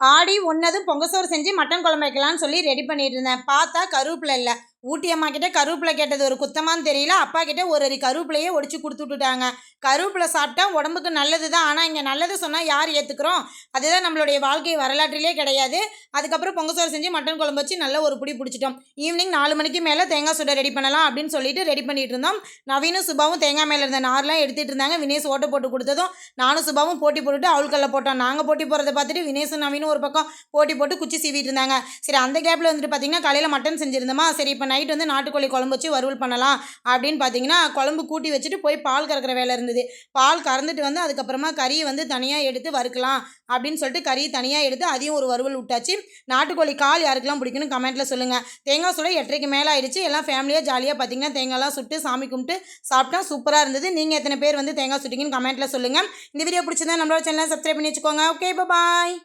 ஆடி ஒன்றதும் பொங்கல் சோறு செஞ்சு மட்டன் குழம்பு வைக்கலான்னு சொல்லி ரெடி பண்ணிட்டு இருந்தேன். பார்த்தா கருவேப்பிலை இல்லை. ஊட்டி அம்மா கிட்டே கருவேப்பிலை கேட்டது ஒரு குத்தமான்னு தெரியல. அப்பா கிட்டே ஒரு அரி கருவேப்பிலையே ஒடிச்சு கொடுத்து விட்டுட்டாங்க. கருவேப்பிலை சாப்பிட்டா உடம்புக்கு நல்லது தான். ஆனால் இங்கே நல்லது சொன்னால் யார் ஏற்றுக்குறோம் அதுதான் நம்மளுடைய வாழ்க்கை வரலாற்றிலே கிடையாது. அதுக்கப்புறம் பொங்கல் சோறு செஞ்சு மட்டன் குழம்பு வச்சு நல்ல ஒரு பிடி பிடிச்சிட்டோம். ஈவினிங் நாலு மணிக்கு மேலே தேங்காய் சுட ரெடி பண்ணலாம் அப்படின்னு சொல்லிட்டு ரெடி பண்ணிட்டு இருந்தோம். நவீனும் சுபாவும் தேங்காய் மேலே இருந்த நார்லாம் எடுத்துகிட்டு இருந்தாங்க. வினேஷ் ஓட்ட போட்டு கொடுத்ததும் நானும் சுபாவும் போட்டி போட்டுட்டு அவளுக்கல்ல போட்டோம். நாங்கள் போட்டி போகிறத பார்த்துட்டு வினேஷும் நவீனும் ஒரு பக்கம் போட்டி போட்டு குச்சி சீவிட்டு இருந்தாங்க. சரி அந்த கேப்பில் வந்துட்டு பார்த்தீங்கன்னா காலையில் மட்டன் செஞ்சுருந்தோமா? சரி இப்போ நைட் வந்து நாட்டுக்கோழி குழம்பு வச்சு வறுவல் பண்ணலாம் அப்படின்னு பார்த்தீங்கன்னா குழம்பு கூட்டி வச்சுட்டு போய் பால் கறக்கிற வேலை இருந்தது. பால் கறந்துட்டு வந்து அதுக்கப்புறமா கறியை வந்து தனியாக எடுத்து வறுக்கலாம் அப்படின்னு சொல்லிட்டு கறியை தனியாக எடுத்து அதையும் ஒரு வறுவல் விட்டாச்சு. நாட்டுக்கோழி கால் யாருக்கெல்லாம் பிடிக்குன்னு கமெண்ட்டில் சொல்லுங்கள் தேங்காய் சுட எட்டரைக்கு மேலே ஆயிடுச்சு. எல்லாம் ஃபேமிலியாக ஜாலியாக பார்த்தீங்கன்னா தேங்காய்லாம் சுட்டு சாமி கும்பிட்டு சாப்பிட்டா சூப்பராக இருந்தது. நீங்கள் எத்தனை பேர் வந்து தேங்காய் சுட்டிங்கன்னு கமெண்ட்டில் சொல்லுங்கள் இந்த வீடியோ பிடிச்சிருந்தா நம்மளோட சேனலை சப்ஸ்கிரைப் பண்ணி வச்சுக்கோங்க. Okay bye